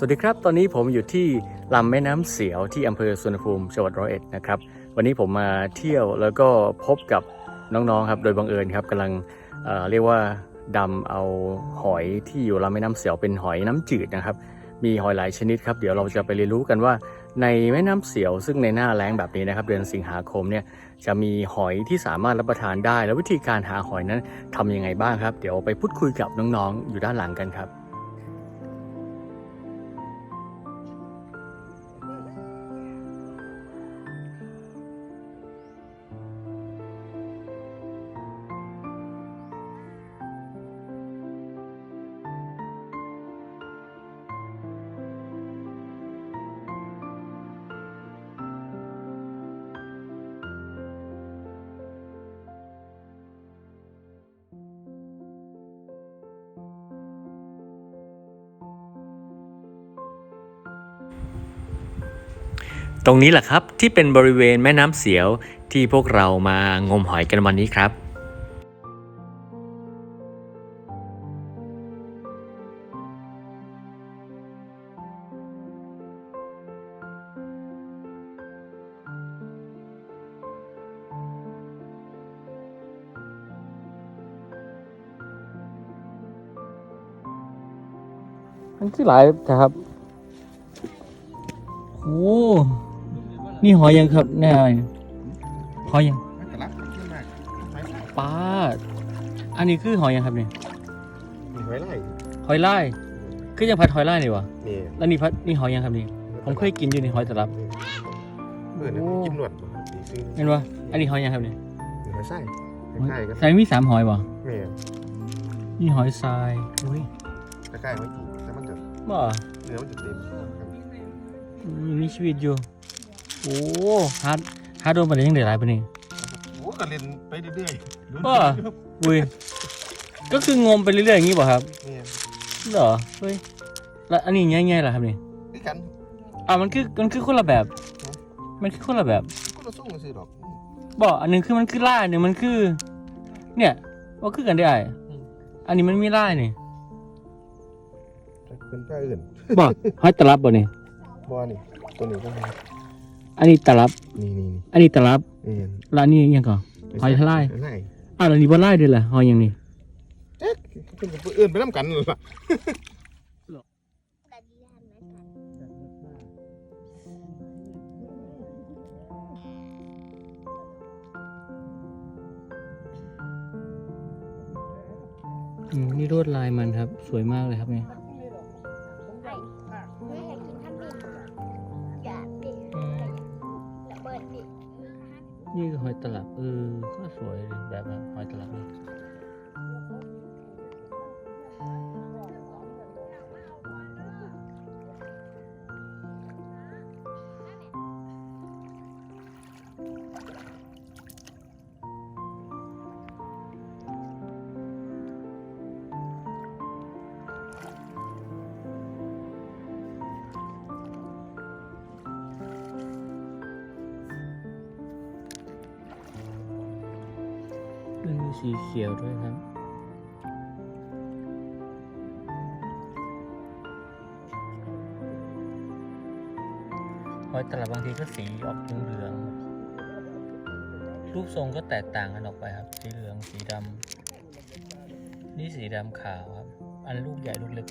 สวัสดีครับ ตอนนี้ผมอยู่ที่ลำแม่น้ำเสียวที่อำเภอสุวรรณภูมิจังหวัดร้อยเอ็ดนะครับ วันนี้ผมมาเที่ยวแล้วก็พบกับน้องๆครับโดยบังเอิญครับกำลังเเรียกว่าดำเอาหอยที่อยู่ลำแม่น้ำเสียวเป็นหอยน้ำจืดนะครับ มีหอยหลายชนิดครับเดี๋ยวเราจะไปเรียนรู้กันว่า ในแม่น้ำเสียวซึ่งในหน้าแล้งแบบนี้นะครับ เดือนสิงหาคมเนี่ยจะมีหอยที่สามารถรับประทานได้ แล้ววิธีการหาหอยนั้นทำยังไงบ้างครับ เดี๋ยวไปพูดคุยกับน้องๆอยู่ด้านหลังกันครับ ตรงนี้แหละครับที่เป็นบริเวณแม่น้ำเสียวที่พวกเรามางมหอยกันวันนี้ครับ มันคือหลายครับ โอ้ นี่หอยยังครับแน่หอยยังแต่ละขึ้นมากไม้ไล่ป้าดอันนี้คือหอยยังครับเนี่ยมีไม้ไล่หอยไล่คือยังผัดหอยไล่นี่วะนี่แล้วนี่ผัดนี่หอยยังครับนี่ผมเคยกินอยู่ในหอยตลับเมื่อนั้นกินหนวดบ่นี่คือเห็นวะอันนี้หอยยังครับเนี่ยมีไม้ไส้ใกล้ๆก็ใส่มีสามหอยวะแม่นี่หอยทรายอุ้ยใกล้ๆไว้กินแต่มันจะบ่เนื้อมันจะเต็มอืมมีชีวิตอยู่ โอ้ฮาร์ดฮาร์ดโดนไปได้ยังไงหลายปะนี่ โอ้ก็เล่นไปเรื่อยๆว่าอุ้ยก็คืองมไปเรื่อยๆอย่างนี้ป่ะครับนี่เหรอเฮ้ยแล้วอันนี้ง่ายๆเหรอครับนี่คือกันอะมันคือมันคือคนละแบบ มันคือคนละแบบก็เราสู้กันสิดอกบอกอันหนึงคือมันคือล่ายอันหนึ่งมันคือ เนี่ยว่าคือกันได้อ้ายอันนี้มันมีล่ายนี่เป็นป้าอื่นบอกหอยตลับบ่นี่บ่อนี่ตัวนี้ก็มี อันนี้ตลับ นี่นี่อันนี้ตลับนี่แล้วอันนี้ยังก่อนหอยทลายไล่อะแล้วนี่บ่ล่ายด้วยล่ะหอยยังนี่เอ๊ะเป็นกับอื่นไปน้ำกันล่ะอืมนี่ลวดลายมันครับ สวยมากเลยครับเนี่ย นี่คือหอยตลับเออก็สวยแบบหอยตลับนี่ มีสีเขียวด้วยครับ หอยตลับบางทีก็สีออกเหลืองรูปทรงก็แตกต่างกันออกไปครับ สีเหลือง สีดำ นี่สีดำขาวครับ อันลูกใหญ่ลูกเล็ก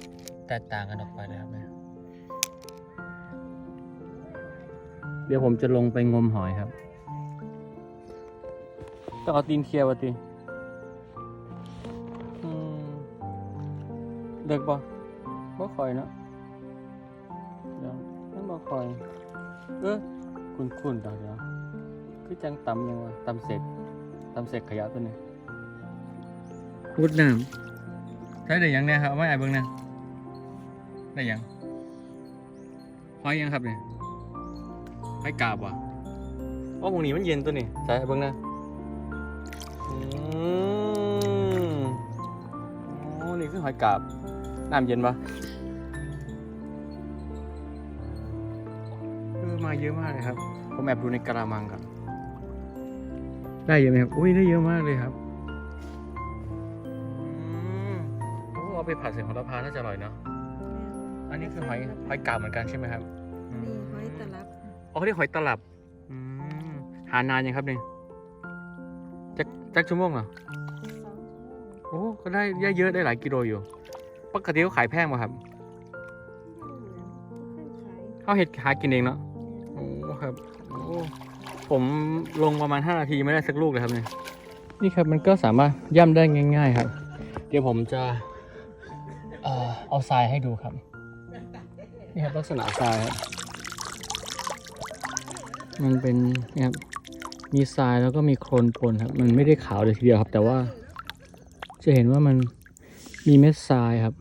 แตกต่างกันออกไปเลยครับเนี่ยเดี๋ยวผมจะลงไปงมหอยครับ ต้องเอาตีนเคลียร์วะตี เด็กปะบ่คอยเนอะเดี๋ยวนั่นบ่คอย เออคุณคุณดอกเดียวคือจังตำยังวะตำเสร็จตำเสร็จขยะตัวนี้พุดน้ำใช้ได้ยังเนี่ยครับเอาไม่ไอ้เบิ้งเนี่ยได้ยังหอยยังครับเนี่ยหอยกาบวะว่าพวกนี้มันเย็นตัวนี้ใช่เบิ้งนะอืมโอ้นี่คือหอยกาบ น้ำเย็นปะเออมาเยอะมากเลยครับ ผมแอบดูในกระมังครับ ได้เยอะไหมครับ อุ้ยได้เยอะมากเลยครับอืมโอ้เอาไปผัดใส่ของละพาน่าจะอร่อยเนาะ อันนี้คือหอยหอยกาบเหมือนกันใช่ไหมครับอืมีมหอยตลับ อ๋อเขาเรียกหอยตลับอืมหานานยังครับเนี่ยจักจักชั่วโมงเหรอสองชั่วโมงโอ้ก็ได้ได้เยอะได้หลายกิโลอยู่ ปกติเขาขายแพงป่ะครับไม่เหลือไม่เคยขายเขาเห็ดหากินเองเนาะโอ้ครับโอ้ผมลงประมาณ 5 นาทีไม่ได้สักลูกเลยครับเนี่ยนี่ครับมันก็สามารถย่ำได้ง่าย ๆ ครับ เดี๋ยวผมจะเอ่อเอาทรายให้ดูครับ นี่ครับลักษณะทรายครับมันเป็นนี่ครับมีทรายแล้วก็มีโคลนปนครับ มันไม่ได้ขาวเลยทีเดียวครับ แต่ว่าจะเห็นว่ามัน มีเม็ดทรายครับ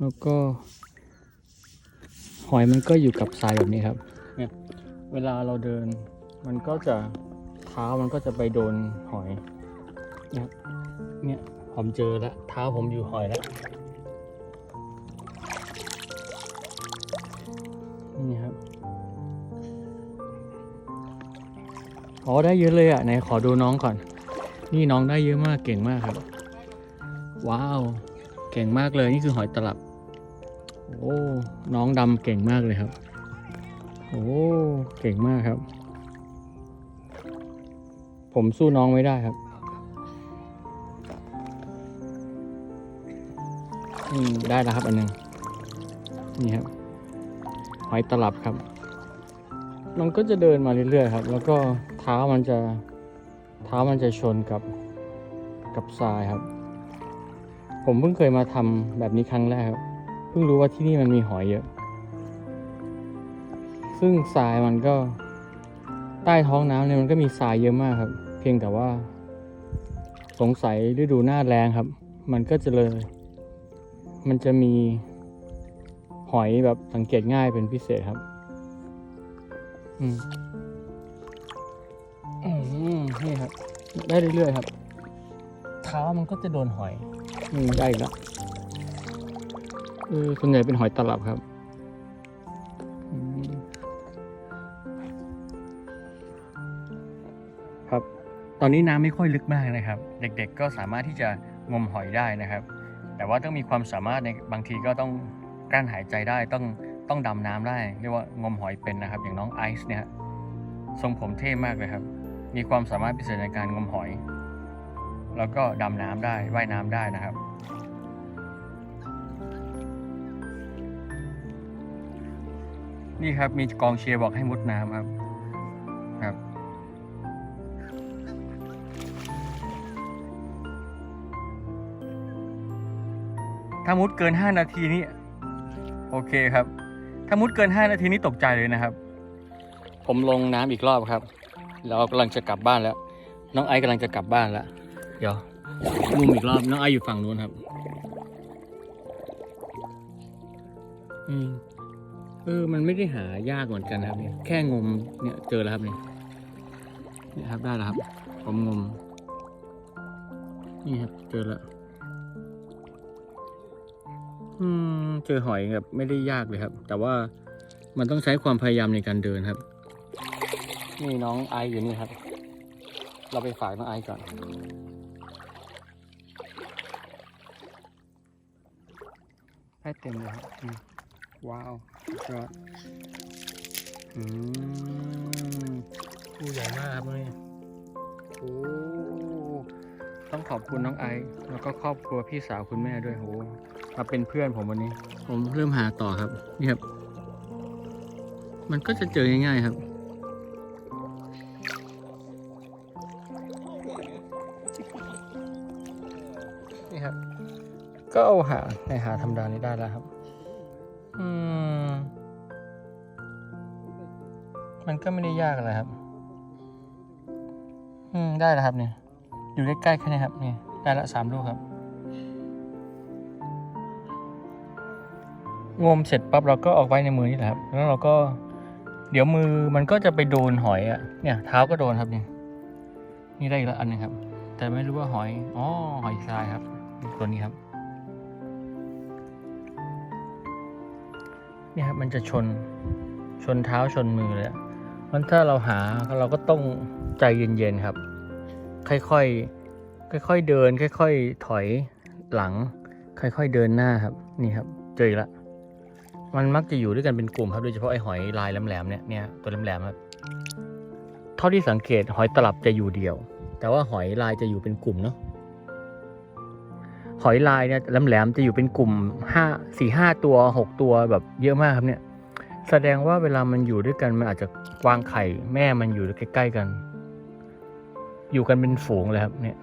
แล้วก็ หอยมันก็อยู่กับทรายแบบนี้ครับ เนี่ยเวลาเราเดิน มันก็จะเท้ามันก็จะไปโดนหอยเนี่ยเนี่ยผมเจอแล้วเท้าผมอยู่หอยแล้วนี่ครับอ๋อได้เยอะเลยอะไหนขอดูน้องก่อน นี่น้องได้เยอะมากเก่งมากครับ ว้าว เก่งมากเลยนี่คือหอยตลับ โอ้น้องดำเก่งมากเลยครับ โอ้เก่งมากครับ ผมสู้น้องไม่ได้ครับอืมได้แล้วครับอันหนึงนี่ครับหอยตลับครับ มันก็จะเดินมาเรื่อยๆครับ แล้วก็เท้ามันจะเท้ามันจะชนกับกับทรายครับ ผมเพิ่งเคยมาทำแบบนี้ครั้งแรกครับเพิ่งรู้ว่าที่นี่มันมีหอยเยอะ ซึ่งทรายมันก็ใต้ท้องน้ำเนี่ยมันก็มีทรายเยอะมากครับ เพียงแต่ว่า สงสัยฤดูหน้าแรงครับ มันก็จะเลย มันจะมีหอยแบบสังเกตง่ายเป็นพิเศษครับ อืมอืมนี่ครับ ได้เรื่อยๆครับเท้ามันก็จะโดนหอย อืมได้อีกแล้วเออส่วนใหญ่เป็นหอยตลับครับอืมครับ ตอนนี้น้ำไม่ค่อยลึกมากนะครับ เด็กๆก็สามารถที่จะงมหอยได้นะครับ แต่ว่าต้องมีความสามารถในบางทีก็ต้องกลั้นหายใจได้ต้องต้องดำน้ำได้ เรียกว่างมหอยเป็นนะครับ อย่างน้องไอซ์เนี่ยฮะทรงผมเท่มากเลยครับ มีความสามารถพิเศษในการงมหอย แล้วก็ดำน้ำได้ว่ายน้ำได้นะครับ นี่ครับมีกองเชียร์บอกให้มุดน้ำครับครับ ถ้ามุดเกิน 5 นาทีนี่โอเคครับ ถ้ามุดเกิน 5 นาทีนี่ตกใจเลยนะครับ ผมลงน้ำอีกรอบครับแล้วกำลังจะกลับบ้านแล้ว น้องไอซ์กำลังจะกลับบ้านแล้ว เดี๋ยวมุมอีกรอบน้องไอซ์อยู่ฝั่งนู้นครับ อืม ออมันไม่ได้หายากเหมือนกันนะครับเนี่ยแค่งมเนี่ยเจอแล้วครับเนี่ยเนี่ยครับได้แล้วครับ ผมงม นี่ครับเจอแล้วอืมเจอหอยแบบไม่ได้ยากเลยครับ แต่ว่ามันต้องใช้ความพยายามในการเดินครับ นี่น้องไออยู่นี่ครับ เราไปฝากน้องไอก่อนให้เต็มเลยครับว้าว สุดยอดอืมผู้ใหญ่มากครับเนี่ยโอ้ต้องขอบคุณน้องไอซ์แล้วก็ครอบครัวพี่สาวคุณแม่ด้วยโหมาเป็นเพื่อนผมวันนี้ ผมเริ่มหาต่อครับ นี่ครับ มันก็จะเจอง่ายๆครับ นี่ครับ ก็เอาหาในหาธรรมดานี้ได้แล้วครับ อืม มันก็ไม่ได้ยากอะไรครับ อืม ได้แล้วครับเนี่ย อยู่ใกล้ๆแค่นี้ครับนี่ได้ละสามลูกครับ งมเสร็จปั๊บเราก็ออกไว้ในมือนี่แหละครับ แล้วเราก็ เดี๋ยวมือมันก็จะไปโดนหอยอะ เนี่ย เท้าก็โดนครับเนี่ย นี่ได้อีกล้วอันนึงครับ แต่ไม่รู้ว่าหอย อ๋อ หอยทรายครับ ตัวนี้ครับเนี่ยครับมันจะชนชนเท้าชนมือเลยอะ มันถ้าเราหาเราก็ต้องใจเย็นๆครับ ค่อยๆค่อยๆเดิน ค่อย ๆ ถอยหลัง ค่อย ๆเดินหน้าครับ นี่ครับ เจออีกละมันมักจะอยู่ด้วยกันเป็นกลุ่มครับโดยเฉพาะไอ้หอยลายแหลมๆเนี่ยเนี่ยตัวแหลมๆครับเท่าที่สังเกตหอยตลับจะอยู่เดียว แต่ว่าหอยลายจะอยู่เป็นกลุ่มเนาะหอยลายเนี่ยแหลมๆจะอยู่เป็นกลุ่มห้าสี่ห้าตัวหกตัวแบบเยอะมากครับเนี่ย แสดงว่าเวลามันอยู่ด้วยกันมันอาจจะวางไข่แม่มันอยู่ใกล้ๆกัน อยู่กันเป็นฝูงเลยครับเนี่ย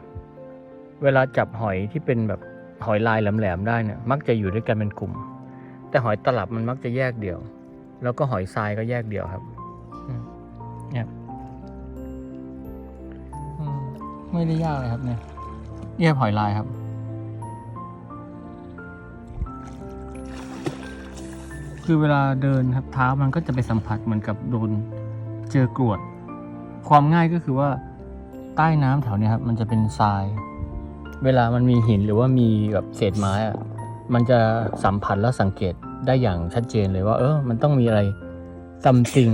เวลาจับหอยที่เป็นแบบหอยลายแหลมๆได้เนี่ยมักจะอยู่ด้วยกันเป็นกลุ่ม แต่หอยตลับมันมักจะแยกเดี่ยว แล้วก็หอยทรายก็แยกเดี่ยวครับอืมเนี่ยอืมไม่ได้ยากเลยครับเนี่ยแยกหอยลายครับ คือเวลาเดินครับเท้ามันก็จะไปสัมผัสเหมือนกับโดนเจอกรวด ความง่ายก็คือว่าใต้น้ำแถวนี้ครับมันจะเป็นทราย เวลามันมีหินหรือว่ามีแบบเศษไม้อะมันจะสัมผัสและสังเกตได้อย่างชัดเจนเลยว่า เออ มันต้องมีอะไร something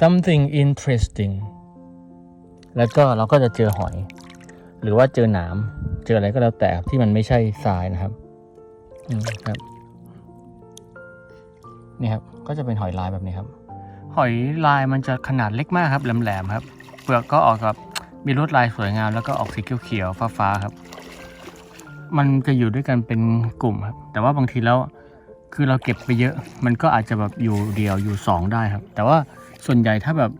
something interesting แล้วก็เราก็จะเจอหอย หรือว่าเจอหนาม เจออะไรก็แล้วแต่ที่มันไม่ใช่ทรายนะครับ อืมครับ นี่ครับก็จะเป็นหอยลายแบบนี้ครับ หอยลายมันจะขนาดเล็กมากครับแหลมๆครับ เปลือกก็ออกแบบมีลวดลายสวยงามแล้วก็ออกสีเขียวๆฟ้าๆครับ มันจะอยู่ด้วยกันเป็นกลุ่มครับ แต่ว่าบางทีแล้วคือเราเก็บไปเยอะ มันก็อาจจะแบบอยู่เดียวอยู่สองได้ครับ แต่ว่าส่วนใหญ่ถ้าแบบ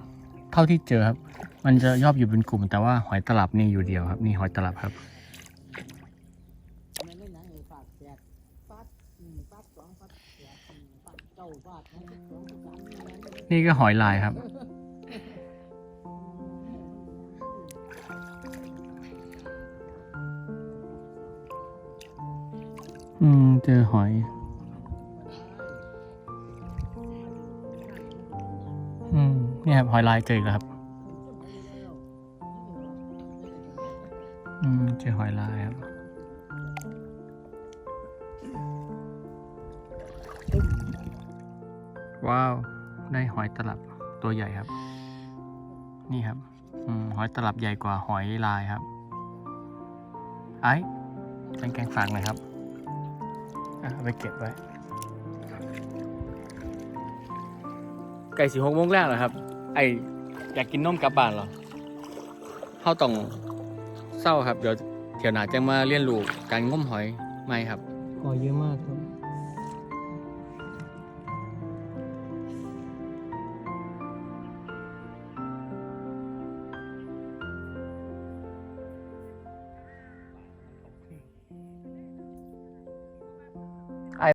เท่าที่เจอครับ มันจะยอบอยู่เป็นกลุ่ม แต่ว่าหอยตลับนี่อยู่เดียวครับ นี่หอยตลับครับ นี่ก็หอยลายครับ อืม เจอหอย อืม นี่ครับ หอยลายเจอแล้วครับ อืม เจอหอยลายครับ ว้าว ได้หอยตลับตัวใหญ่ครับ นี่ครับอหอยตลับใหญ่กว่าหอยลายครับ ไอ้เป็นแกงฝากหน่อยครับเอาไปเก็บไว้ไก่สีหกโมงแรกเหรอครับ ไออยากกินนมกลับบ้านเหรอเข้าต้องเศร้าครับ เดี๋ยวเที่ยวหนาจะมาเรียนรู้การง้มหอยไม่ครับหอยเยอะมากครับ